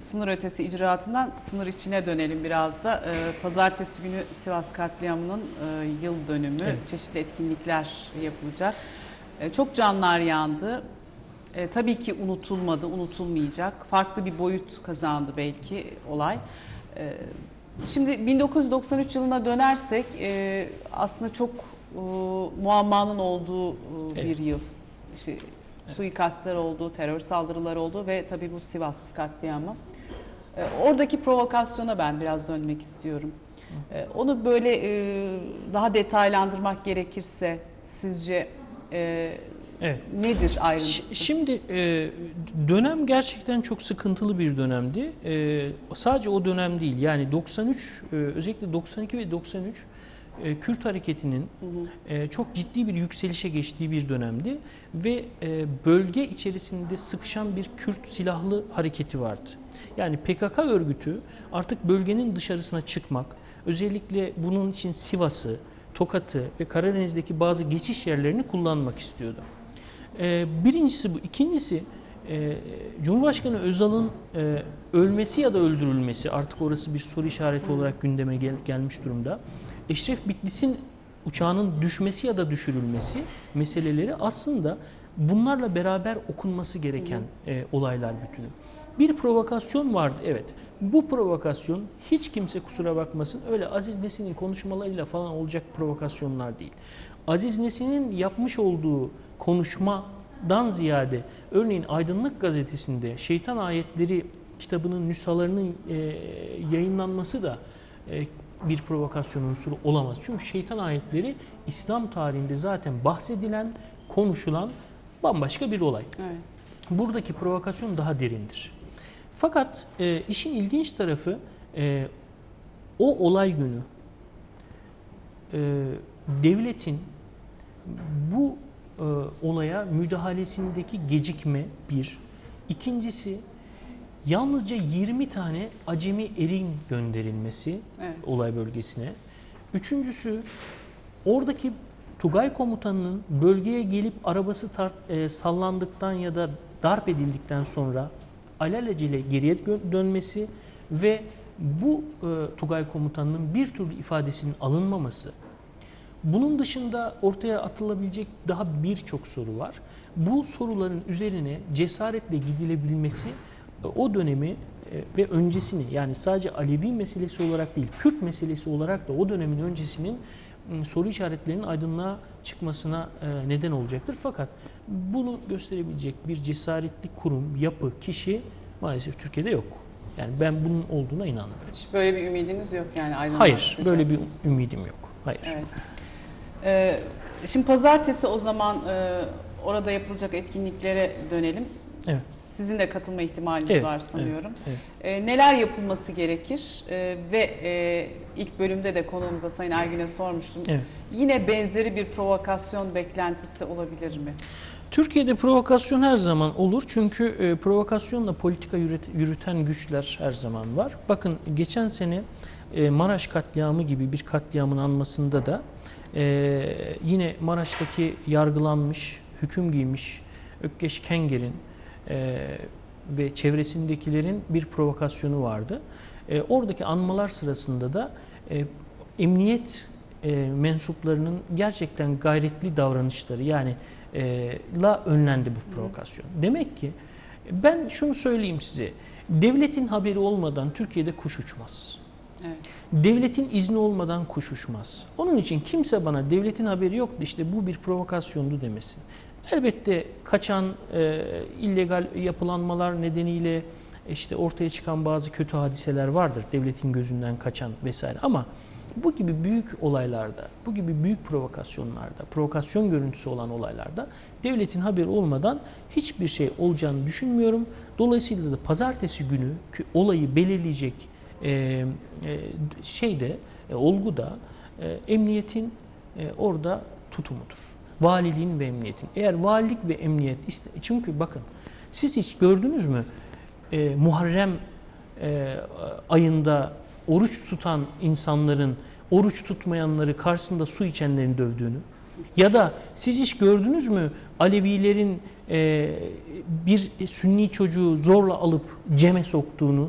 Sınır ötesi icraatından sınır içine dönelim biraz da. Ee, Pazartesi günü Sivas katliamının e, yıl dönümü, Evet. çeşitli etkinlikler yapılacak. E, Çok canlar yandı. E, tabii ki unutulmadı, unutulmayacak. Farklı bir boyut kazandı belki olay. E, şimdi 1993 yılına dönersek e, aslında çok e, muammanın olduğu e, bir Evet. yıl. İşte, suikastlar oldu, terör saldırıları oldu ve tabii bu Sivas katliamı. E, Oradaki provokasyona ben biraz dönmek istiyorum. E, Onu böyle e, daha detaylandırmak gerekirse sizce e, Evet. nedir ayrıntısı? Şimdi e, dönem gerçekten çok sıkıntılı bir dönemdi. E, sadece o dönem değil. Yani 93 e, özellikle 92 ve 93 e, Kürt hareketinin e, çok ciddi bir yükselişe geçtiği bir dönemdi ve e, bölge içerisinde sıkışan bir Kürt silahlı hareketi vardı. Yani PKK örgütü artık bölgenin dışarısına çıkmak, özellikle bunun için Sivas'ı, Tokat'ı ve Karadeniz'deki bazı geçiş yerlerini kullanmak istiyordu. Ee, birincisi bu. İkincisi e, Cumhurbaşkanı Özal'ın e, ölmesi ya da öldürülmesi artık orası bir soru işareti olarak gündeme gel- gelmiş durumda. Eşref Bitlis'in uçağının düşmesi ya da düşürülmesi meseleleri aslında bunlarla beraber okunması gereken e, olaylar bütünü. Bir provokasyon vardı evet. Bu provokasyon hiç kimse kusura bakmasın öyle Aziz Nesin'in konuşmalarıyla falan olacak provokasyonlar değil. Aziz Nesin'in yapmış olduğu konuşmadan ziyade örneğin Aydınlık Gazetesi'nde Şeytan Ayetleri kitabının nüshalarının e, yayınlanması da e, bir provokasyon unsuru olamaz. Çünkü şeytan ayetleri İslam tarihinde zaten bahsedilen, konuşulan bambaşka bir olay. Evet. Buradaki provokasyon daha derindir. Fakat e, işin ilginç tarafı e, o olay günü e, devletin bu e, olaya müdahalesindeki gecikme bir. İkincisi yalnızca 20 tane acemi erin gönderilmesi Evet. olay bölgesine. Üçüncüsü oradaki Tugay komutanının bölgeye gelip arabası tar- e, sallandıktan ya da darp edildikten sonra alelacele geriye dönmesi ve bu e, Tugay komutanının bir türlü ifadesinin alınmaması. Bunun dışında ortaya atılabilecek daha birçok soru var. Bu soruların üzerine cesaretle gidilebilmesi o dönemi e, ve öncesini yani sadece Alevi meselesi olarak değil, Kürt meselesi olarak da o dönemin öncesinin m, soru işaretlerinin aydınlığa çıkmasına e, neden olacaktır. Fakat bunu gösterebilecek bir cesaretli kurum, yapı, kişi maalesef Türkiye'de yok. Yani ben bunun olduğuna inanmıyorum. Hiç böyle bir ümidiniz yok yani aydınlığa Hayır, böyle bir ümidim yok. Hayır. Evet. Ee, şimdi pazartesi o zaman e, orada yapılacak etkinliklere dönelim. Evet. Sizin de katılma ihtimaliniz Evet, var sanıyorum. evet, Ee, neler yapılması gerekir? Ee, ve e, ilk bölümde de konuğumuza Sayın Ergin'e sormuştum. Evet. Yine benzeri bir provokasyon beklentisi olabilir mi? Türkiye'de provokasyon her zaman olur çünkü e, provokasyonla politika yürüt- yürüten güçler her zaman var. Bakın geçen sene e, Maraş katliamı gibi bir katliamın anmasında da e, yine Maraş'taki yargılanmış, hüküm giymiş Ökkeş Kenger'in e, ve çevresindekilerin bir provokasyonu vardı. E, oradaki anmalar sırasında da e, emniyet e, mensuplarının gerçekten gayretli davranışları yani e, la önlendi bu provokasyon. Demek ki ben şunu söyleyeyim size. Devletin haberi olmadan Türkiye'de kuş uçmaz. Evet. Devletin izni olmadan kuş uçmaz. Onun için kimse bana devletin haberi yoktu işte bu bir provokasyondu demesin. Elbette kaçan e, illegal yapılanmalar nedeniyle işte ortaya çıkan bazı kötü hadiseler vardır. Devletin gözünden kaçan vesaire ama bu gibi büyük olaylarda, bu gibi büyük provokasyonlarda, provokasyon görüntüsü olan olaylarda devletin haberi olmadan hiçbir şey olacağını düşünmüyorum. Dolayısıyla da pazartesi günü olayı belirleyecek e, e, şeyde, e, olgu da e, emniyetin e, orada tutumudur. Valiliğin ve emniyetin. Eğer valilik ve emniyet iste- çünkü bakın siz hiç gördünüz mü e, Muharrem e, ayında oruç tutan insanların oruç tutmayanları karşısında su içenlerin dövdüğünü? Ya da siz hiç gördünüz mü Alevilerin e, bir Sünni çocuğu zorla alıp ceme soktuğunu?